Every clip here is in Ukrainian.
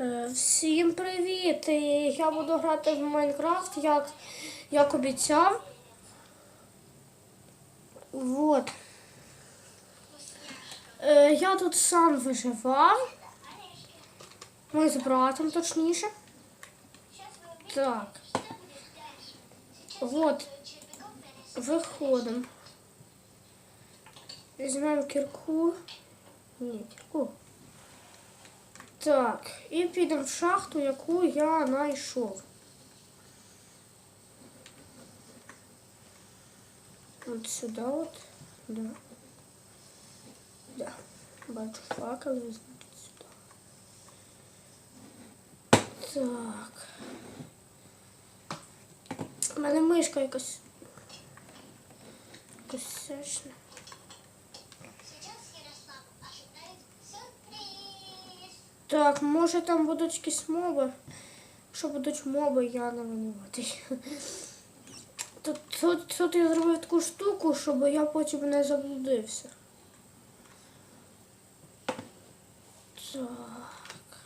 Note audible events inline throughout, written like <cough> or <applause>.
Е, Всім привіт! Я буду грати в Майнкрафт, як, як обіцяв. Вот. Е, Я тут сам виживав. Ми з братом точніше. Так. Вот. Виходимо. Візьмемо кірку. Ні, кірку. Так, і підемо в шахту, яку я знайшов. От сюди от. Да. Да. Бачу факел, візьму сюди. Так. У мене мишка якась. Якась Так, може там будуть якісь моби. Якщо будуть моби, я не винуватий. <laughs> Тут, тут, тут я зробив таку штуку, щоб я потім не заблудився. Так.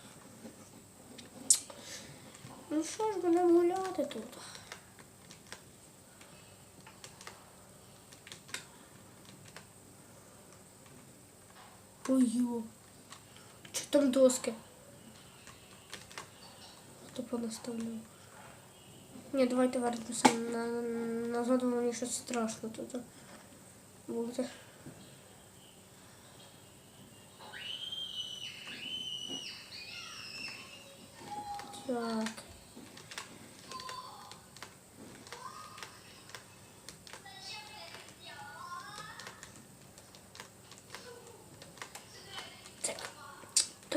Ну що ж, будемо гуляти тут. Ой-ё. Там доски? Хто понаставляв? Ні, давайте вернемося на, назад, бо мені щось страшно тут буде. Так. Так.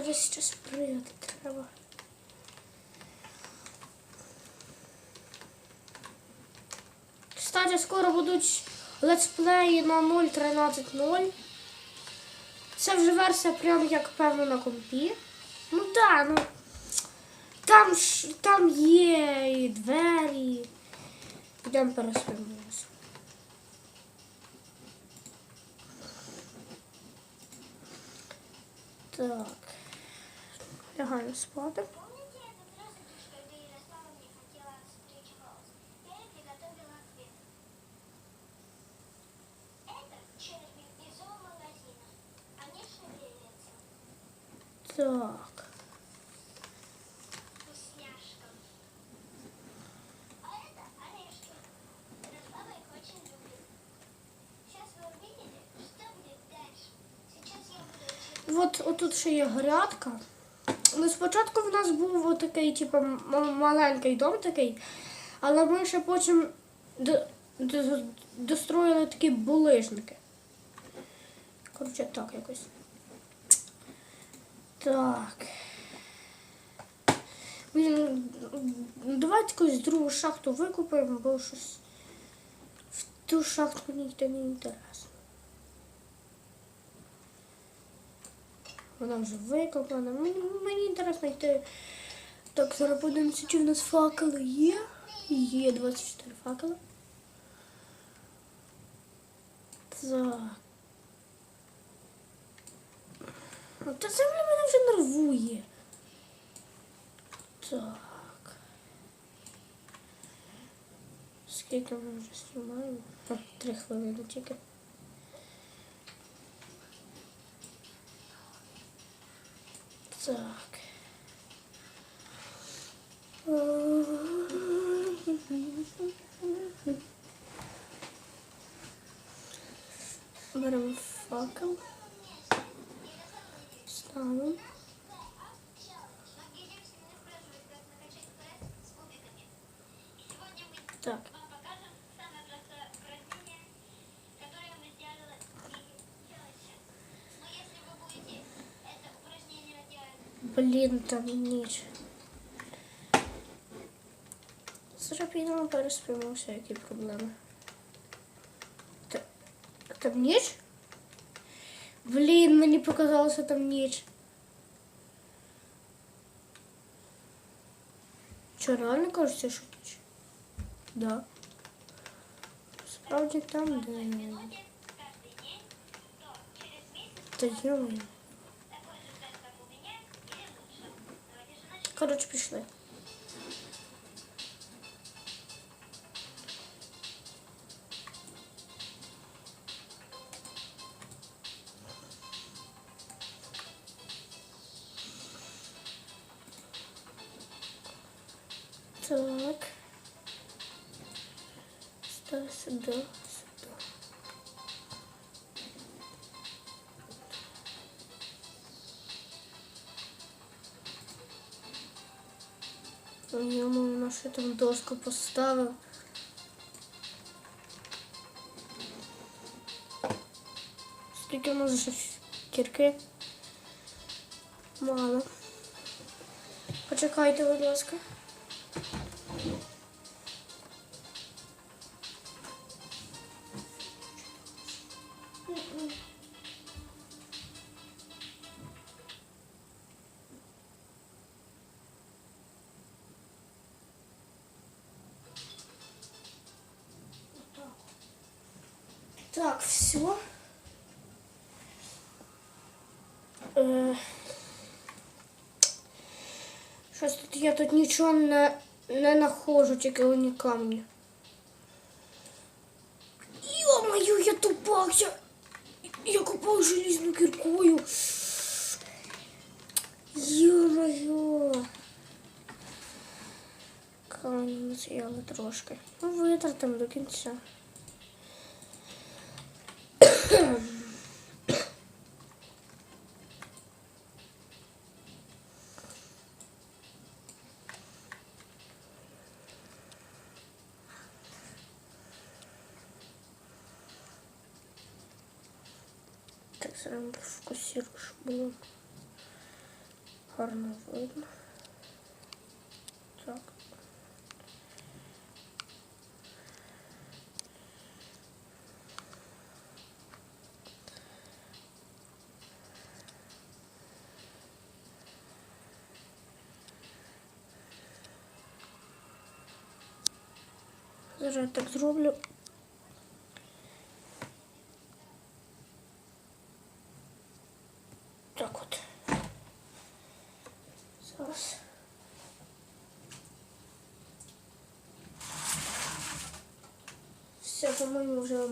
Давай сейчас прыгать треба. Кстати, скоро будуть летсплеї на 0.13.0. Це вже версія прям як певно на компі. Ну так, ну там ж там є і двері. Йдемо пересвимося. Так Лягаємо спати. Помните этот розыгрыш, когда Ярослава не хотела стричь волос? Я ей приготовила ответ. Это черви из зоомагазина. Они шевелятся. Так. Вкусняшка. А это орешки. Ярослава их очень любит. Сейчас вы увидите, что будет дальше. Сейчас я буду учить От отут ще є грядка. Ну, спочатку в нас був отакий, типу, маленький дом такий, але ми ще потім до, до, достроїли такі булижники. Коротше, так якось. Так. Блін, давайте якусь другу шахту викупимо, бо щось в ту шахту йти не інтересно. Вона вже викоплена. Мені, інтересно йти. Так, зараз подивимося, чи в нас факели є. Є 24 факели. Так. Та земля мене вже нервує. Так. Скільки ми вже знімаємо? Три хвилини тільки. Так. Беремо факел. Ставимо. Многие Блін, там ніч. Зараз підемо переспимося, які проблеми. Та, там ніч? Блін, мені показалося там ніч. Що, реально кажеться, що ніч? Да. Справді там, де. каждый день, то через месяц Та йомаю. Коротше, пішли. Так. Сюда, сюда, що там дошку поставив. Скільки може ще кірки? Мало. Почекайте, будь ласка. Так, все. Е, Щось тут я тут нічого не, не нахожу, тільки одні камні. Йо-моє, я тупак, я, копав желізною кіркою. Йо-моє. Камні з'їли трошки. Ну, витратимо до кінця. Так, зараз фокусирую, щоб було гарно видно. Так. Зараз так зроблю. Так от. Зараз. Все, по-моєму, вже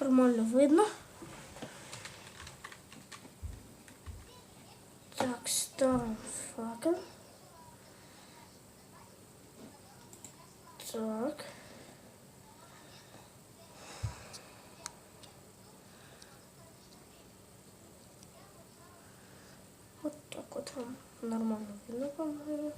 нормально видно. Так, ставим факел. Так. Вот так вот вам нормально видно, по-моему.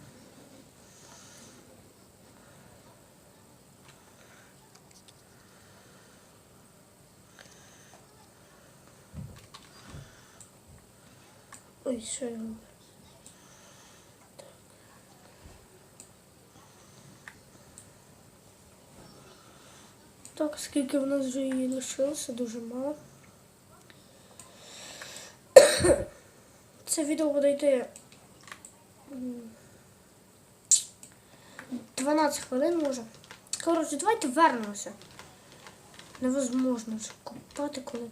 Ой, що я роблю? Так. Скільки в нас вже її лишилося, дуже мало. <coughs> Це відео буде йти 12 хвилин може. Коротше, давайте вернемося. Невозможно ж копати, коли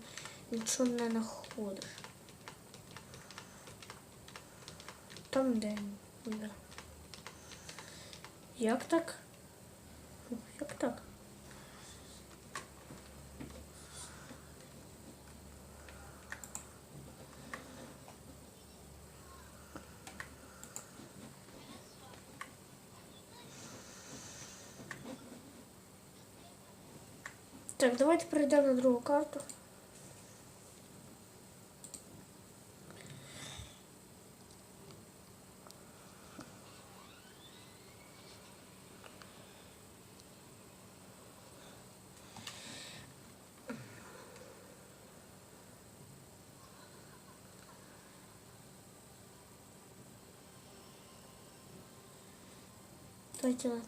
нічого не знаходиш. Там де. Як так? Як так? Так, давайте перейдемо на другу карту. Давайте на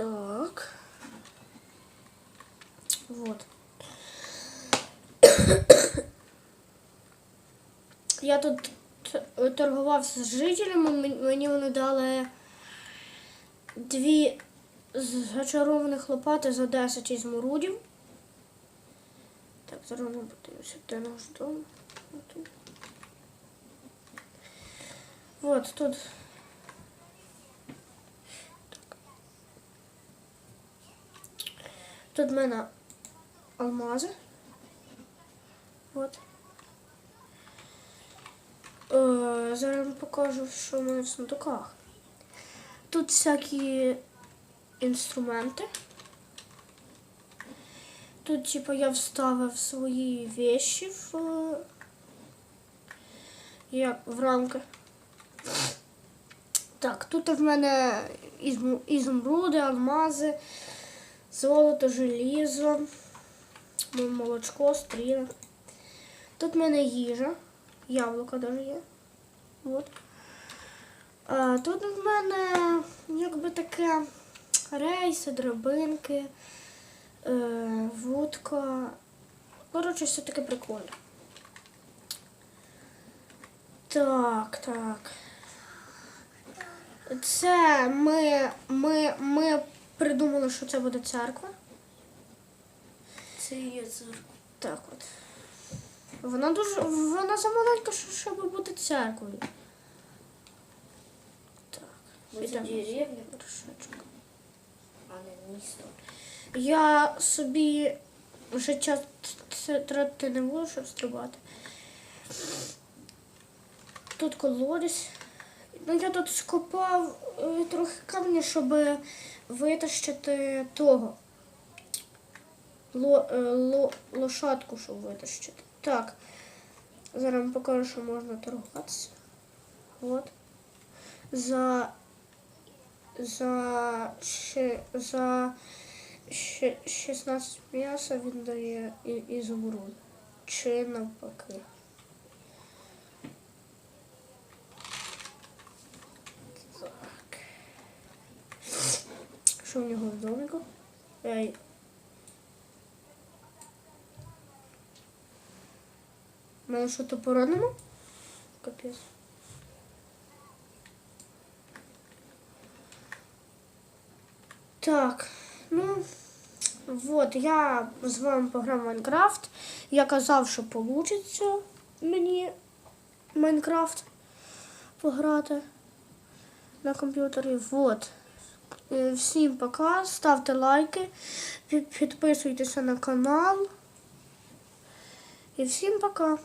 Так. Вот. Я тут торгувався з жителями, мені вони дали дві зачарованих лопати за 10 ізмурудів. Так, зараз ми подивимося, де наш дом. Вот тут. Тут в мене алмази. Вот. Е, зараз вам покажу, що в мене в сундуках. Тут всякі інструменти. Тут, типу, я вставив свої вещи в, е, як, в рамки. Так, тут в мене ізм- ізумруди, алмази, золото, желізо, молочко, стріли. Тут в мене їжа, яблука навіть є. От. А, тут в мене якби таке рейси, драбинки, е, вудка. Коротше, все таке прикольне. Так, так. Це ми, ми, ми придумали, що це буде церква. Це є церква. Так от. Вона дуже. Вона замаленька, що- щоб бути церквою. Так. Це деревня, Вершечок. а не місто. Я собі життя т- т- тратити не можу, щоб стрибати. Тут колодязь. Ну, я тут скопав е, трохи камня, щоб витащити того. Ло, е, ло, лошадку, щоб витащити. Так. Зараз вам покажу, що можна торгуватися. От. За. За. ще- За. ще- 16 м'яса він дає і, ізумруд. Чи навпаки. Що в нього домику? Ей. Мене що то поранено? Капець. Так, ну, вот, я з вами пограв Майнкрафт. Я казав, що вийде мені Майнкрафт пограти на комп'ютері. Вот. Е, Всім пока, ставте лайки, пі- підписуйтеся на канал. І всім пока.